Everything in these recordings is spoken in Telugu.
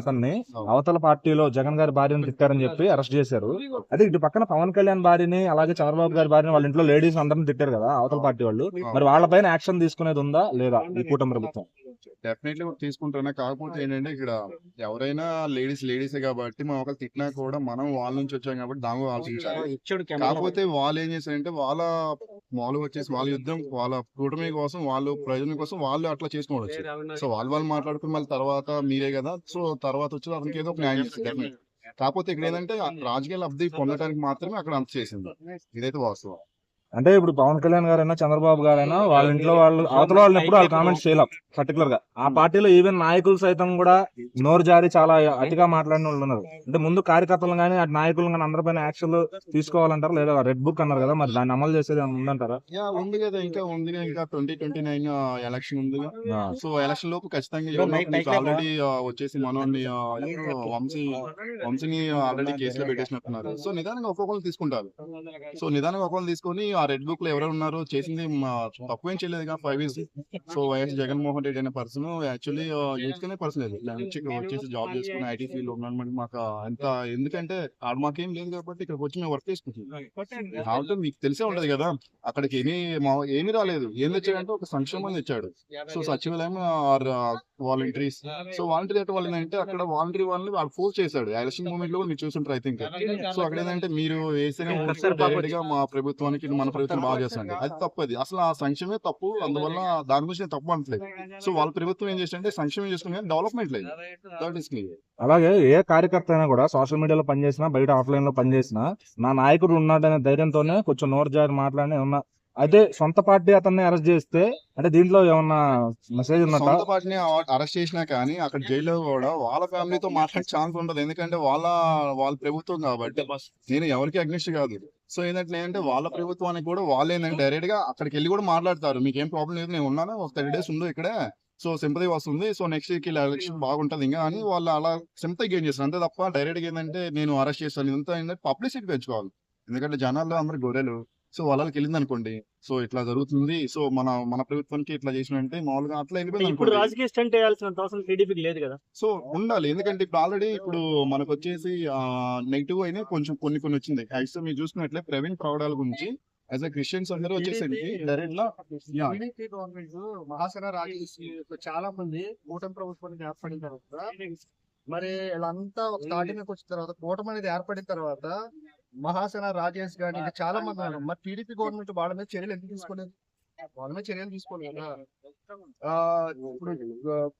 అతన్ని అవతల పార్టీలో జగన్ గారి భార్యను తిట్టారని చెప్పి అరెస్ట్ చేశారు. అదే ఇటు పక్కన పవన్ కళ్యాణ్ భార్యని అలాగే చంద్రబాబు గారి భార్యని వాళ్ళ ఇంట్లో లేడీస్ అందరిని తిట్టారు కదా అవతల పార్టీ వాళ్ళు. మరి వాళ్ళపైన యాక్షన్ తీసుకునేది ఉందా లేదా ఈ కూటమి ప్రభుత్వం? డెఫినెట్లీ తీసుకుంటున్నా కాకపోతే ఏంటంటే ఇక్కడ ఎవరైనా లేడీస్ లేడీసే కాబట్టి మనం ఒకరు తిట్టినా కూడా మనం వాళ్ళ నుంచి వచ్చాం కాబట్టి దాని ఆలోచించాలి. కాకపోతే వాళ్ళు ఏం చేశారంటే వాళ్ళ మామూలుగా వచ్చేసి వాళ్ళ యుద్ధం వాళ్ళ కూటమి కోసం వాళ్ళు ప్రయోజనం కోసం వాళ్ళు అట్లా చేసుకోవచ్చు సో వాళ్ళు వాళ్ళు మాట్లాడుకుని మళ్ళీ తర్వాత మీరే కదా. సో తర్వాత వచ్చి అతనికి ఏదో ఒక న్యాయం చేస్తారు. కాకపోతే ఇక్కడ ఏంటంటే రాజకీయ లబ్ధి పొందడానికి మాత్రమే అక్కడ అంత చేసింది. ఇదైతే వాస్తవం. అంటే ఇప్పుడు పవన్ కళ్యాణ్ గారైనా చంద్రబాబు గారైనా వాళ్ళ ఇంట్లో వాళ్ళు అవతల వాళ్ళని ఎప్పుడు వాళ్ళు కామెంట్స్ చేయలేం పర్టికులర్గా. ఆ పార్టీలో ఈవెన్ నాయకులు సైతం కూడా నోరు జారి చాలా అతిగా మాట్లాడిన వాళ్ళు ఉన్నారు. అంటే ముందు కార్యకర్తలు కానీ అటు నాయకులు కానీ అందరిపైన యాక్షన్ తీసుకోవాలంటారు? లేదా రెడ్ బుక్ అన్నారు కదా మరి దాన్ని అమలు చేసేది ఉందంటారా? యా ఉంది కదా ఇంకా ఉంది ఇంకా ట్వంటీ ట్వంటీ నైన్ ఎలక్షన్ ఉంది. సో ఎలక్షన్ లోపు ఖచ్చితంగా ఆల్రెడీ వచ్చేసి మనోని వంశీ వంశీని ఆల్రెడీ కేసులో పెట్టేసినట్టున్నారు. సో నిదానంగా ఒక్కొక్కరు తీసుకుంటారు. సో నిదానంగా ఒక్కొక్కరు తీసుకొని ఆ రెడ్ బుక్లో ఎవరెవరు ఉన్నారో చేసింది తక్కువేం చేయలేదు కదా five years so YS Jaganmohan Reddy అనే పర్సన్ యాక్చువల్లీ యూత్ కనే పర్సన్ లేదు. ఇలా వచ్చి ఇక్కడ వచ్చేసి జాబ్ చేసుకుని ఐటీ ఫీల్డ్ ఉన్నాడు మాకు అంత ఎందుకంటే ఆడ మాకేం లేదు కాబట్టి ఇక్కడికి వచ్చి మేము వర్క్ చేసుకుంటున్నాం. కాబట్టి మీకు తెలిసే ఉంటది కదా అక్కడికి ఏమీ ఏమీ రాలేదు. ఏం తెచ్చాడంటే ఒక సంక్షేమం తెచ్చాడు. సో సచివాలయం ఆర్ వాలంటీర్స్ సో వాలంటీర్ అంటే వాళ్ళు ఏంటంటే అక్కడ వాలంటీర్ వాళ్ళని వాళ్ళు ఫోర్స్ చేశాడు. ఎలక్షన్ మూమెంట్లో మీరు చూసుంటారు ఐ థింక్ సో అక్కడ ఏంటంటే మీరు వేసిన డైరెక్ట్గా మా ప్రభుత్వానికి మన ప్రభుత్వం బాగా చేస్తుంది అది తప్పు అది. అసలు ఆ సంక్షేమే తప్పు. అందువల్ల దాని గురించి నేను తప్పు అనట్లేదు. సో వాళ్ళ ప్రభుత్వం ఏం చేస్తుంటే సంక్షేమం చేసుకుని డెవలప్మెంట్ లేదు. దట్ ఈస్ క్లియర్ అలాగే ఏ కార్యకర్త అయినా కూడా సోషల్ మీడియాలో పనిచేసినా బయట ఆఫ్లైన్లో పనిచేసినా నా నాయకుడు ఉన్నాడనే ధైర్యంతోనే కొంచెం నోరు జారి మాట్లాడి ఏమన్నా అదే సొంత పార్టీ అతన్ని అరెస్ట్ చేస్తే అంటే దీంట్లో ఏమన్నా మెసేజ్ ఉన్నట్ట సొంత పార్టీని అరెస్ట్ చేసినా కానీ అక్కడ జైల్లో కూడా వాళ్ళ ఫ్యామిలీతో మాట్లాడే ఛాన్స్ ఉండదు. ఎందుకంటే వాళ్ళ వాళ్ళ ప్రభుత్వం కాబట్టి నేను ఎవరికి అగ్నిస్ట్ కాదు. సో ఏంటంటే ఏంటంటే వాళ్ళ ప్రభుత్వానికి కూడా వాళ్ళు ఏంటంటే డైరెక్ట్గా అక్కడికి వెళ్ళి కూడా మాట్లాడతారు. మీకు ఏం ప్రాబ్లం లేదు నేను ఉన్నాను? ఒక థర్టీ డేస్ ఉండు ఇక్కడే. సో సింపతి వస్తుంది. సో నెక్స్ట్ వీక్ ఇలా ఎలక్షన్ బాగుంటది. ఇంకా అని వాళ్ళు అలా సింపతి గెయిన్ చేస్తారు. అంతే తప్ప డైరెక్ట్గా ఏంటంటే నేను అరెస్ట్ చేస్తాను. ఇదంతా ఏంటంటే పబ్లిసిటీ పెంచుకోవాలి. ఎందుకంటే జనాల్లో అందరు గొర్రెలు. సో వాళ్ళకి వెళ్ళింది అనుకోండి సో ఇట్లా జరుగుతుంది. సో మన మన ప్రభుత్వానికి ఇట్లా చేసినంటే మామూలుగా అట్లా వెళ్ళిపోయింది ఇప్పుడు రాజకీయ స్టంట్ వేయాల్సినంత అవసరం టీడీపీకి లేదు కదా? సో ఉండాలి. ఎందుకంటే ఇప్పుడు ఆల్రెడీ ఇప్పుడు మనకు వచ్చేసి నెగిటివ్ అయినా కొంచెం కొన్ని కొన్ని వచ్చింది. యాక్చువల్ మీరు చూసుకున్నట్లే ప్రవీణ్ ప్రౌడాల గురించి యాజ్ అ క్రిస్టియన్స్ అందరూ వచ్చేసరికి డైరెక్ట్ గవర్నమెంట్ మహాసేన రాజేష్ చాలా మంది కూటమి ప్రభుత్వానికి ఏర్పడిన తర్వాత మరి వీళ్ళంతా ఒక స్టార్టింగ్ వచ్చిన తర్వాత కూటమి అనేది ఏర్పడిన తర్వాత మహాసేన రాజేష్ గాని ఇంకా చాలా మంది ఉన్నారు. మరి టీడీపీ గవర్నమెంట్ వాళ్ళ మీద చర్యలు ఎందుకు తీసుకోలేదు? వాళ్ళ మీద చర్యలు తీసుకోలేదు ఇప్పుడు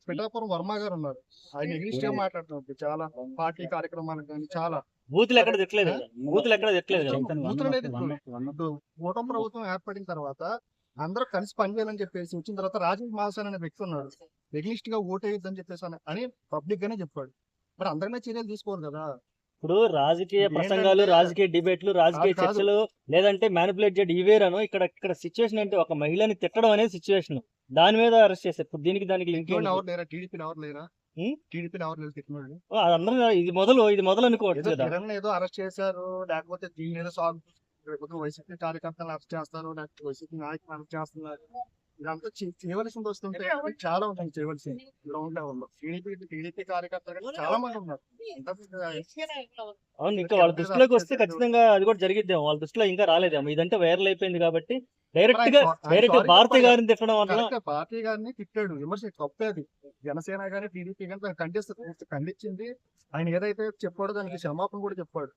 పిఠాపురం వర్మ గారు ఉన్నారు. ఆయన ఇంగ్లీష్గా మాట్లాడుతున్నారు. చాలా పార్టీ కార్యక్రమాలకు కానీ చాలా. బూతులు ఎక్కడ తిట్టలేదు? బూతులు ఎక్కడ తిట్టలేదు? కూటమి ప్రభుత్వం ఏర్పడిన తర్వాత అందరూ కలిసి పనిచేయాలని చెప్పేసి వచ్చిన తర్వాత రాజేష్ మహాసేన్ అనే వ్యక్తి ఉన్నాడు. ఎగ్నిస్ట్గా ఓటేయొద్దని చెప్పేసి అని- అని పబ్లిక్ గానే చెప్పాడు. మరి అందరినీ చర్యలు తీసుకోరు కదా. ఇప్పుడు రాజకీయ ప్రసంగాలు రాజకీయ డిబేట్లు రాజకీయ. చర్చలు లేదంటే మ్యానిపులేట్ చేయడం ఇవేరాను ఇక్కడ ఇక్కడ సిచ్యువేషన్ అంటే ఒక మహిళని తిట్టడం అనేది సిచ్యువేషన్ దాని మీద అరెస్ట్ చేశారు. ఇప్పుడు దీనికి దానికి లింక్ అందరూ ఇది మొదలు ఇది మొదలు అనుకోవచ్చు ఏదో అరెస్ట్ చేశారు లేకపోతే దీని ఏదో సాల్వ్ వైసీపీ కార్యకర్తలు అరెస్ట్ చేస్తారు లేకపోతే వైసీపీ నాయకులు అరెస్ట్ చేస్తున్నారు. ఇదంతా చేయవలసింది వస్తుంటే చాలా ఉంటాయి చేయవలసింది గ్రౌండ్ లెవెల్లో టీడీపీ టీడీపీ కార్యకర్తలు చాలా మంది ఉన్నారు. అంతా అవును ఇంకా వాళ్ళ దృష్టిలోకి వస్తే ఖచ్చితంగా అది కూడా జరిగిద్దాం వాళ్ళ దృష్టిలో ఇంకా రాలేదేమో. ఇదంటే వైరల్ అయిపోయింది కాబట్టి డైరెక్ట్గా డైరెక్ట్ భారతి. గారిని తిట్టడం వల్ల పార్టీ గారిని తిట్టాడు. విమర్శ తప్పే అది. జనసేన గానీ టీడీపీ గానీ ఖండిస్తుంది ఖండించింది ఆయన ఏదైతే చెప్పాడో దానికి క్షమాపణ కూడా చెప్పాడు.